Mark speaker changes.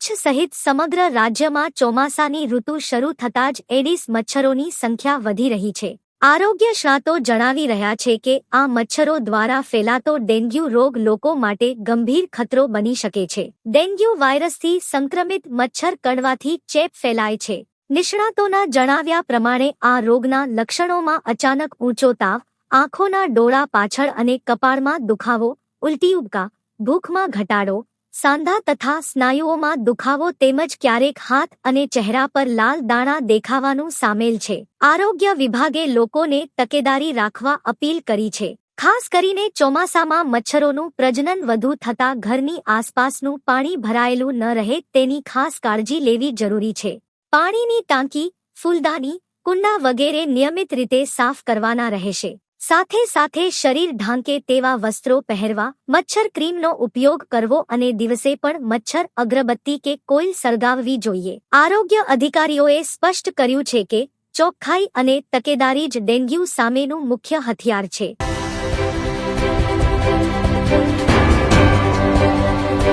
Speaker 1: કચ્છ સહિત સમગ્ર રાજ્યમાં ચોમાસાની ઋતુ શરૂ થતાં જ એડિસ મચ્છરોની સંખ્યા વધી રહી છે. આરોગ્ય શાતો જણાવી રહ્યા છે કે આ મચ્છરો દ્વારા ફેલાતો ડેન્ગ્યુ રોગ લોકો માટે ગંભીર ખતરો બની શકે છે. ડેન્ગ્યુ વાયરસથી સંક્રમિત મચ્છર કડવાથી ચેપ ફેલાય છે. નિષ્ણાતોના જણાવ્યા પ્રમાણે આ રોગના લક્ષણોમાં અચાનક ઊંચો તાવ, આંખોના ડોળા પાછળ અને કપાળમાં દુખાવો, ઉલટી ઉબકા, ભૂખમાં ઘટાડો સાંધા તથા સ્નાયુઓમાં દુખાવો તેમજ ક્યારેક હાથ અને ચહેરા પર લાલ દાણા દેખાવાનું સામેલ છે. આરોગ્ય વિભાગે લોકોને તકેદારી રાખવા અપીલ કરી છે. ખાસ કરીને ચોમાસામાં મચ્છરોનું પ્રજનન વધુ થતાં ઘરની આસપાસનું પાણી ભરાયેલું ન રહે તેની ખાસ કાળજી લેવી જરૂરી છે. પાણીની ટાંકી, ફૂલદાની, કુંડા વગેરે નિયમિત રીતે સાફ કરવાના રહેશે. સાથે સાથે શરીર ઢાંકે તેવા વસ્ત્રો પહેરવા, મચ્છર ક્રીમનો ઉપયોગ કરવો અને દિવસે પણ મચ્છર અગરબત્તી કે કોઈલ સળગાવવી જોઈએ. આરોગ્ય અધિકારીઓએ સ્પષ્ટ કર્યું છે કે, ચોખ્ખાઈ અને તકેદારી જ ડેન્ગ્યુ સામેનું મુખ્ય હથિયાર છે.